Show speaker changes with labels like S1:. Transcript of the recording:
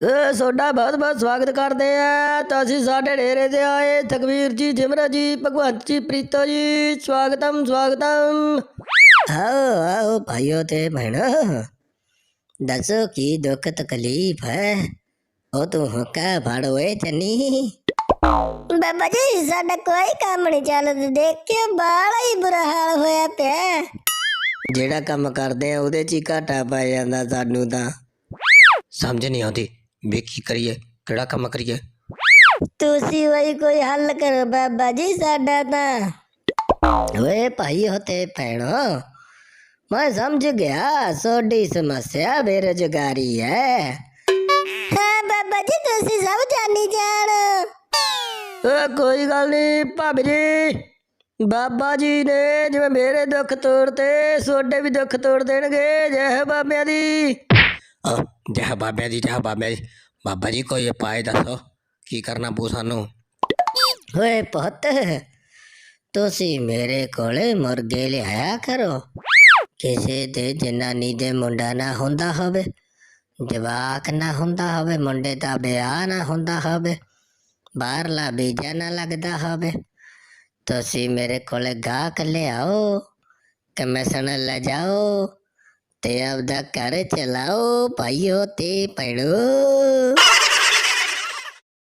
S1: ਇਹ ਤੁਹਾਡਾ ਬਹੁਤ ਬਹੁਤ ਸਵਾਗਤ ਕਰਦੇ ਆ ਤਾਂ ਅਸੀਂ ਸਾਡੇ ਡੇਰੇ ਤੇ ਆਏ ਤਕਵੀਰ ਜੀ ਜਿਮਰਾ ਜੀ ਭਗਵੰਤ ਜੀ ਪ੍ਰੀਤੋ ਜੀ ਸਵਾਗਤਮ ਸਵਾਗਤਮ ਆਓ ਆਓ ਭਾਈਓ ਤੇ ਭੈਣੋ ਦੱਸੋ ਕੀ ਦੁੱਖ ਤਕਲੀਫ ਹੈ ਉਹ ਤੂੰ ਹੁਕਾ ਫੜੋਏ ਚੰਨੀ
S2: ਬਾਬਾ ਜੀ ਸਾਡਾ ਕੋਈ ਕੰਮ ਨਹੀਂ ਚੱਲਦਾ ਦੇਖਿਓ ਬਾਲਾ ਹੀ ਬੁਰਾ ਹਾਲ ਹੋਇਆ ਪਿਆ
S1: ਜਿਹੜਾ ਕੰਮ ਕਰਦੇ ਆ ਉਹਦੇ 'ਚ ਹੀ ਘਾਟਾ ਪੈ ਜਾਂਦਾ ਸਾਨੂੰ ਤਾਂ ਸਮਝ ਨਹੀਂ ਆਉਂਦੀ ਵੀ ਕੀ ਕਰੀਏ ਕਿਹੜਾ ਕੰਮ ਕਰੀਏ
S2: ਤੁਸੀਂ ਵਈ ਕੋਈ ਹੱਲ ਕਰੋ ਬਾਬਾ ਜੀ ਸਾਡਾ ਤਾਂ
S1: ਓਏ ਭਾਈ ਹੋਤੇ ਭੈਣੋ ਮੈਂ ਸਮਝ ਗਿਆ ਸੋਡੀ ਸਮੱਸਿਆ ਬੇਰੁਜ਼ਗਾਰੀ ਹੈ
S2: ਹਾਂ ਬਾਬਾ ਜੀ ਤੁਸੀਂ ਸਭ ਜਾਣੀ ਜਾਣ
S1: ਓ ਕੋਈ ਗੱਲ ਨਹੀਂ ਭਾਬੀ ਜੀ ਬਾਬਾ ਜੀ ਨੇ ਜਿਵੇਂ ਮੇਰੇ ਦੁੱਖ ਤੋੜਤੇ ਸੋਡੇ ਵੀ ਦੁੱਖ ਤੋੜ ਦੇਣਗੇ ਜੈ ਬਾਬਿਆਂ ਦੀ ਓ ਜੈ ਬਾਬਿਆਂ ਦੀ ਜੈ ਬਾਬਿਆਂ ਦੀ। ਬਾਬਾ ਜੀ, ਕੋਈ ਉਪਾਅ ਦੱਸੋ, ਕੀ ਕਰਨਾ ਪਊ ਸਾਨੂੰ? ਓਏ ਪੁੱਤ, ਤੁਸੀਂ ਮੇਰੇ ਕੋਲੇ ਮੁਰਗੇ ਲਿਆਇਆ ਕਰੋ। ਕਿਸੇ ਦੇ ਜਨਾਨੀ ਦੇ ਮੁੰਡਾ ਨਾ ਹੁੰਦਾ ਹੋਵੇ, ਜਵਾਕ ਨਾ ਹੁੰਦਾ ਹੋਵੇ, ਮੁੰਡੇ ਦਾ ਵਿਆਹ ਨਾ ਹੁੰਦਾ ਹੋਵੇ, ਬਾਹਰਲਾ ਬੀਜਾ ਨਾ ਲੱਗਦਾ ਹੋਵੇ। ਤੁਸੀਂ ਮੇਰੇ ਕੋਲੇ ਗਾਹਕ ਲਿਆਓ ਕਮਿਸ਼ਨ ਲੈ ਜਾਓ। ਤੇ ਆਪਦਾ ਘਰ ਚਲਾਓ ਭਾਈਓ ਤੇ ਪੜੋ